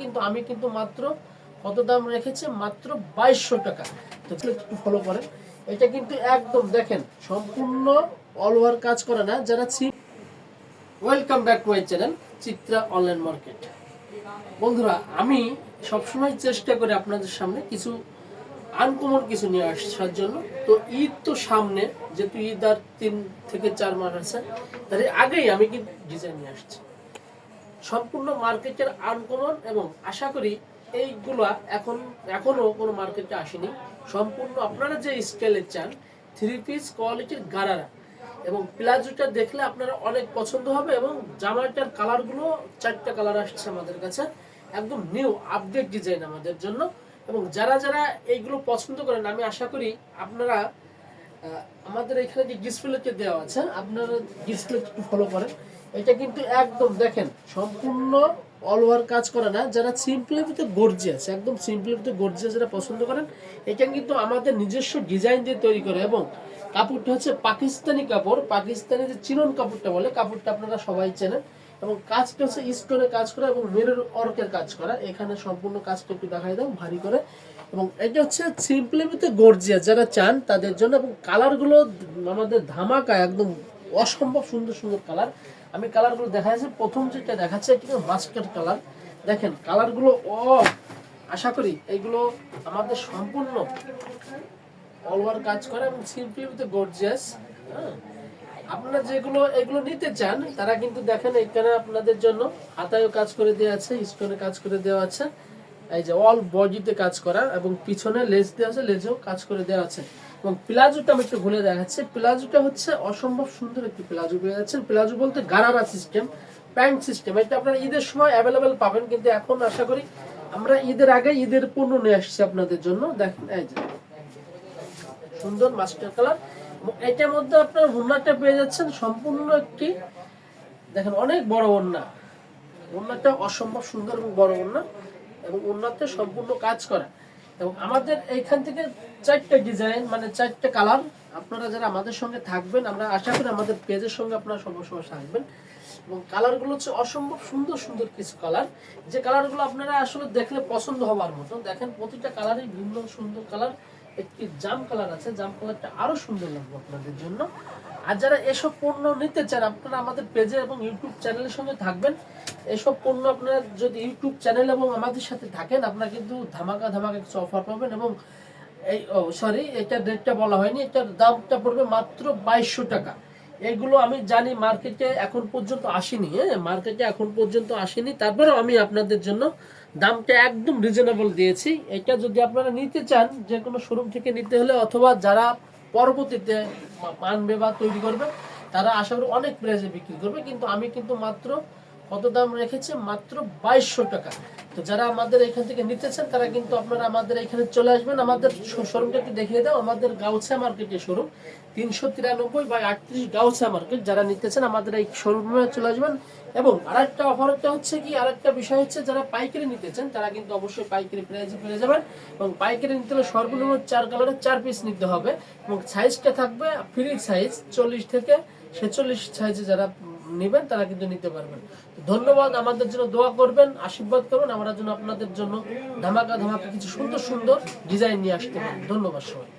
কিন্তু আমি কিন্তু মাত্র কত দাম রেখেছি? মাত্র বাইশশো টাকা। তো একটু ফলো করেন। এটা কিন্তু একদম দেখেন, সম্পূর্ণ অল ওভার কাজ করে না। যারা welcome back to my channel Chitra online market বন্ধুরা, আমি সবসময় চেষ্টা করি আপনাদের সামনে কিছু আনকমন কিছু নিয়ে আসার জন্য। তো ঈদ তো সামনে, যেহেতু ঈদ আর তিন থেকে চার মাস আছে, তার আগেই আমি কিন্তু ডিজাইন নিয়ে আসছি। সম্পূর্ণ মার্কেটের আনকমন এবং আশা করি এইগুলা এখন, এখনও কোনো মার্কেটে আসেনি। সম্পূর্ণ আপনারা যে স্কেলে চান থ্রি পিস কোয়ালিটির গারারা এবং প্লাজোটা দেখলে আপনারা অনেক পছন্দ হবে এবং জামাটার কালারগুলো চারটা কালার আসছে আমাদের কাছে, একদম নিউ আপডেট ডিজাইন আমাদের জন্য এবং যারা যারা এইগুলো পছন্দ করেন, আমি আশা করি আপনারা আমাদের এখানে যে ডিসপ্লেতে দেওয়া আছে, আপনারা ডিসপ্লে একটু ফলো করেন। এটা কিন্তু একদম দেখেন, সম্পূর্ণ অল ওভার কাজ করে না, যারা সিম্পলের ভিতরে গর্জিয়াস একদম সিম্পলের ভিতরে গর্জিয়াস যারা পছন্দ করেন, এটা কিন্তু আমাদের নিজস্ব ডিজাইন দিয়ে তৈরি করে এবং কাপড়টা হচ্ছে পাকিস্তানি কাপড়, পাকিস্তানি যে চিরন কাপড়টা বলে, কাপড়টা আপনারা সবাই চেনেন। এবং কাজটা হচ্ছে স্টোনে কাজ করা এবং মেরুর অর্কের কাজ করা। এখানে সম্পূর্ণ কাজটা একটু দেখাই দাও, ভারী করে। এবং এটা হচ্ছে সিম্পলের ভিতরে গর্জিয়া যারা চান তাদের জন্য এবং কালারগুলো আমাদের ধামাকা, একদম অসম্ভব সুন্দর সুন্দর কালার। আমি কালারগুলো দেখা যাচ্ছে প্রথম যেটা দেখাচ্ছে এটা মাস্টার কালার। দেখেন, কালারগুলো, ও, আশা করি এইগুলো আমাদের সম্পূর্ণ অল ওভার কাজ করে এবং সিম্পলি উইথ গর্জিয়াস আপনারা যেগুলো, এগুলো নিতে চান, তারা কিন্তু দেখেন এখানে আপনাদের জন্য হাতায়ও কাজ করে দেওয়া আছে, স্টোনে কাজ করে দেওয়া আছে। এই যে অল বডিতে কাজ করা এবং পিছনে লেজ দেওয়া আছে, লেজেও কাজ করে দেওয়া আছে। এবং প্লাজোটা আমি একটু ভুলে দেখাচ্ছি। প্লাজোটা হচ্ছে অসম্ভব সুন্দর একটি প্লাজো পেয়ে যাচ্ছেন প্লাজো বলতে গারারা সিস্টেম প্যান্ট সিস্টেম এটা আপনারা ঈদের সময় অ্যাভেলেবেল পাবেন, কিন্তু এখন আশা করি আমরা ঈদের আগে ঈদের পণ্য নিয়ে আসছি আপনাদের জন্য। দেখেন, এই যে সুন্দর মাস্টার কালার এটার মধ্যে আপনার ওড়নাটা পেয়ে যাচ্ছেন। সম্পূর্ণ একটি, দেখেন, অনেক বড় ওড়না। ওড়নাটা অসম্ভব সুন্দর এবং বড় ওড়না এবং ওড়নাতে সম্পূর্ণ কাজ করা। এবং আমাদের এইখান থেকে চারটে ডিজাইন মানে চারটে কালার আপনারা যারা আমাদের সঙ্গে থাকবেন, আমরা আশা করি আমাদের পেজের সঙ্গে আপনারা সবসময় থাকবেন। এবং কালারগুলো হচ্ছে অসম্ভব সুন্দর সুন্দর কিছু কালার। যে কালারগুলো আপনারা আসলে দেখলে পছন্দ হওয়ার মতো। দেখেন, প্রতিটা কালারই ভিন্ন সুন্দর কালার। একটি জাম কালার আছে। জাম কালারটা আরও সুন্দর লাগবে আপনাদের জন্য। আর যারা এসব পণ্য নিতে চান, আপনারা আমাদের পেজে এবং ইউটিউব চ্যানেলের সঙ্গে থাকবেন। এসব পণ্য আপনারা যদি ইউটিউব চ্যানেল এবং আমাদের সাথে থাকেন, আপনারা কিন্তু ধামাকা ধামাকা কিছু অফার পাবেন এবং এই সরি এটা রেটটা বলা হয়নি, এটার দামটা পড়বে মাত্র বাইশশো টাকা। এগুলো আমি জানি মার্কেটে এখন পর্যন্ত আসেনি হ্যাঁ? মার্কেটে এখন পর্যন্ত আসেনি। তারপরেও আমি আপনাদের জন্য দামটা একদম রিজনেবল দিয়েছি। এটা যদি আপনারা নিতে চান, যে কোনো শোরুম থেকে নিতে হলে অথবা যারা পরবর্তীতে মানবে বা তৈরি করবে, তারা আশা করি অনেক প্রাইসে বিক্রি করবে। কিন্তু আমি কিন্তু মাত্র কত দাম রেখেছে? মাত্র বাইশশো টাকা। তো যারা আমাদের এখান থেকে নিতেছেন তারা কিন্তু আপনারা আমাদের এখানে চলে আসবেন। আমাদের শোরুমটা একটু দেখিয়ে দাও। আমাদের গাউছা মার্কেটের শোরুম। তিনশো তিরানব্বই বা আটত্রিশ গাউছা মার্কেট। যারা নিতেছেন আমাদের এই শোরুমে চলে আসবেন। এবং আরেকটা অফারটা হচ্ছে কি, আরেকটা বিষয় হচ্ছে, যারা পাইকারি নিতেছেন তারা কিন্তু অবশ্যই পাইকারি প্রাইসে পেয়ে যাবেন। এবং পাইকারি নিতে হলে সর্বনিম্ন চার কালারের চার পিস নিতে হবে। এবং সাইজটা থাকবে ফ্রি সাইজ চল্লিশ থেকে ছেচল্লিশ সাইজে যারা নেবেন, তারা কিন্তু নিতে পারবেন। ধন্যবাদ, আমাদের জন্য দোয়া করবেন, আশীর্বাদ করবেন, আমরা যেন আপনাদের জন্য ধামাকা ধামাকা কিছু সুন্দর সুন্দর ডিজাইন নিয়ে আসতে পারেন ধন্যবাদ সবাই